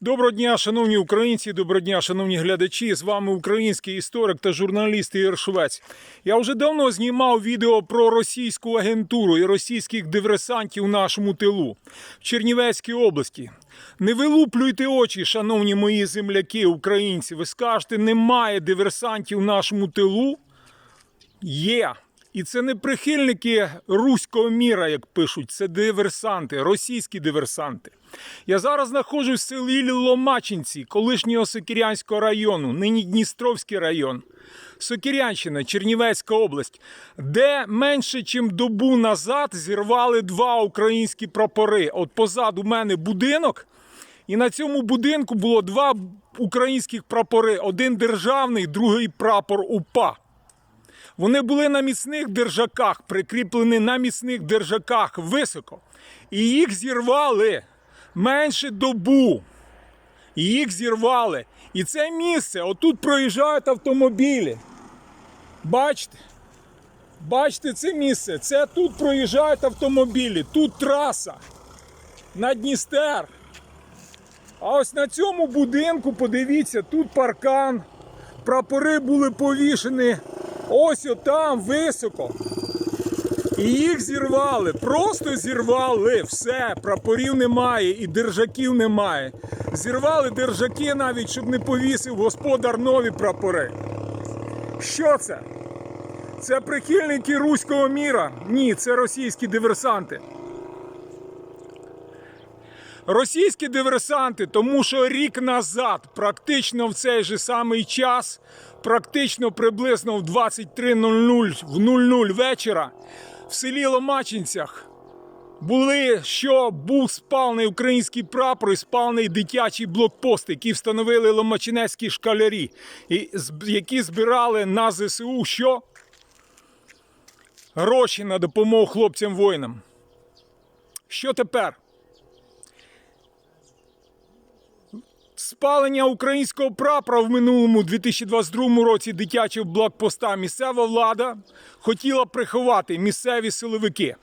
Доброго дня, шановні українці, доброго дня, шановні глядачі. З вами український історик та журналіст Ігор Швець. Я вже давно знімав відео про російську агентуру і російських диверсантів в нашому тилу в Чернівецькій області. Не вилуплюйте очі, шановні мої земляки, українці. Ви скажете, немає диверсантів в нашому тилу. Є. І це не прихильники руського міра, як пишуть, це диверсанти, російські диверсанти. Я зараз знаходжусь в селі Ломачинці, колишнього Сокірянського району, нині Дністровський район. Сокірянщина, Чернівецька область, де менше, ніж добу назад зірвали два українські прапори. От позаду мене будинок, і на цьому будинку було два українських прапори: один державний, другий прапор УПА. Вони були на міцних держаках, прикріплені на міцних держаках високо. І їх зірвали менше добу. І їх зірвали. І це місце, отут проїжджають автомобілі. Бачите? Бачите це місце? Це тут проїжджають автомобілі, тут траса на Дністер. А ось на цьому будинку, подивіться, тут паркан. Прапори були повішені ось отам високо. І їх зірвали, просто зірвали все. Прапорів немає і держаків немає. Зірвали держаки навіть, щоб не повісив господар нові прапори. Що це? Це прихильники руського міра? Ні, це російські диверсанти. Російські диверсанти, тому що рік назад, практично в цей же самий час, практично приблизно в 23.00 в 00 вечора в селі Ломачинцях були, що був спалений український прапор і спалений дитячий блокпост, який встановили ломачинецькі шкалярі, які збирали на ЗСУ що? Гроші на допомогу хлопцям воїнам. Що тепер? Спалення українського прапора в минулому 2022 році дитячого блокпоста місцева влада хотіла приховати місцеві силовики.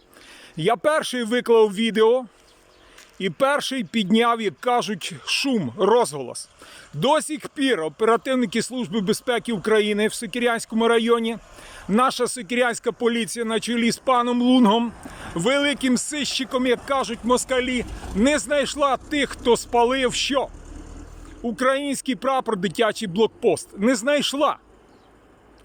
Я перший виклав відео і перший підняв, як кажуть, шум, розголос. До сих пір оперативники Служби безпеки України в Сокірянському районі, наша сокірянська поліція на чолі з паном Лунгом, великим сищиком, як кажуть москалі, не знайшла тих, хто спалив що? Український прапор дитячий блокпост. Не знайшла.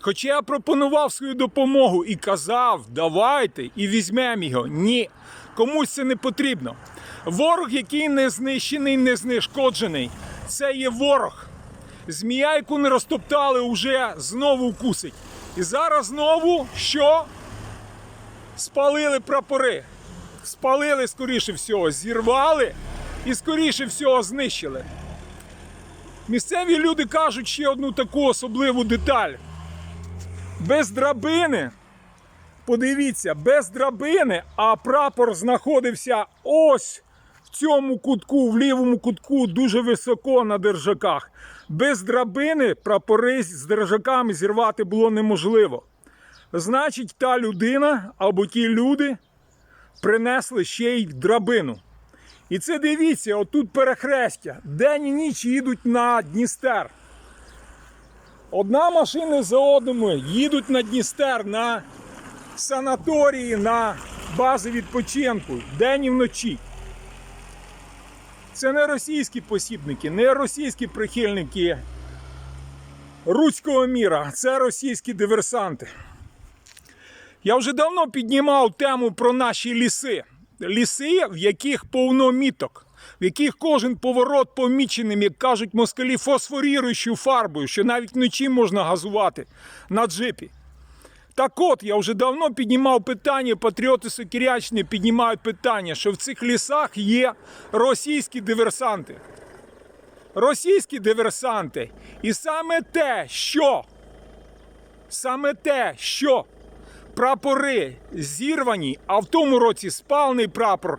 Хоча я пропонував свою допомогу і казав, давайте і візьмемо його. Ні, комусь це не потрібно. Ворог, який не знищений, не знешкоджений, це є ворог. Змія, яку не розтоптали, уже знову вкусить. І зараз знову що? Спалили прапори. Спалили, скоріше всього, зірвали і скоріше всього знищили. Місцеві люди кажуть ще одну таку особливу деталь. Без драбини, подивіться, без драбини, а прапор знаходився ось в цьому кутку, в лівому кутку, дуже високо на держаках. Без драбини прапори з держаками зірвати було неможливо. Значить, та людина або ті люди принесли ще й драбину. І це дивіться, отут перехрестя. День і ніч їдуть на Дністер. Одна машина за одною їдуть на Дністер, на санаторії, на бази відпочинку день і вночі. Це не російські посібники, не російські прихильники руського міра, це російські диверсанти. Я вже давно піднімав тему про наші ліси. Ліси, в яких повно міток, в яких кожен поворот поміченим, як кажуть москалі, фосфоріруючою фарбою, що навіть вночі можна газувати на джипі. Так от, я вже давно піднімав питання, патріоти Сокірячні піднімають питання, що в цих лісах є російські диверсанти. Російські диверсанти. І саме те, що саме те, що прапори зірвані, а в тому році спалений прапор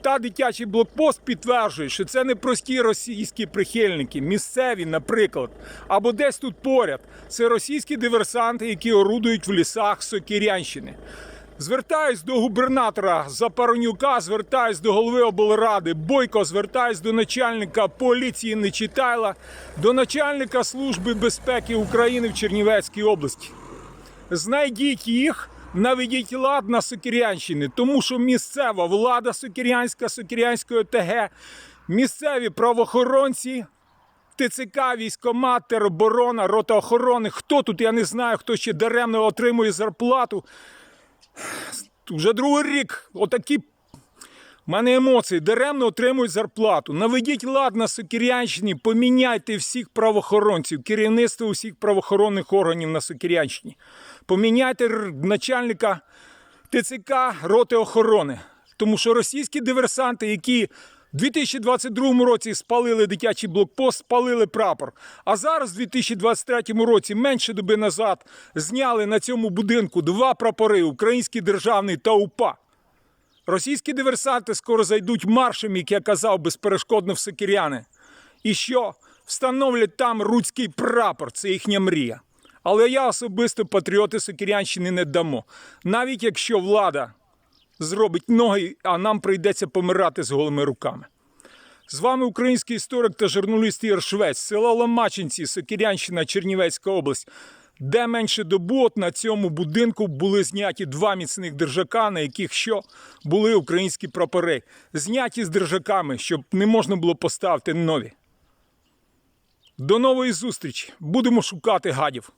та дитячий блокпост підтверджують, що це не прості російські прихильники, місцеві, наприклад, або десь тут поряд. Це російські диверсанти, які орудують в лісах Сокірянщини. Звертаюсь до губернатора Запоронюка, звертаюсь до голови облради Бойко, звертаюсь до начальника поліції Нечитайла, до начальника Служби безпеки України в Чернівецькій області. Знайдіть їх, наведіть лад на Сокирянщині, тому що місцева влада Сокирянська, Сокирянської ОТГ, місцеві правоохоронці, ТЦК, військомат, тероборона, рота охорони. Хто тут, я не знаю, хто ще даремно отримує зарплату. Вже другий рік отакі в мене емоції даремно отримують зарплату. Наведіть лад на Сокирянщині, поміняйте всіх правоохоронців, керівництво усіх правоохоронних органів на Сокирянщині. Поміняйте начальника ТЦК роти охорони. Тому що російські диверсанти, які в 2022 році спалили дитячий блокпост, спалили прапор. А зараз, в 2023 році, менше доби назад, зняли на цьому будинку два прапори український державний та УПА. Російські диверсанти скоро зайдуть маршем, як я казав, безперешкодно в Сокиряни. І що? Встановлять там руцький прапор, це їхня мрія. Але я особисто патріоти Сокирянщини не дамо. Навіть якщо влада зробить ноги, а нам прийдеться помирати з голими руками. З вами український історик та журналіст Ігор Швець, село Ломачинці, Сокирянщина, Чернівецька область, де менше добу на цьому будинку були зняті два міцних держака, на яких що були українські прапори, зняті з держаками, щоб не можна було поставити нові. До нової зустрічі. Будемо шукати гадів.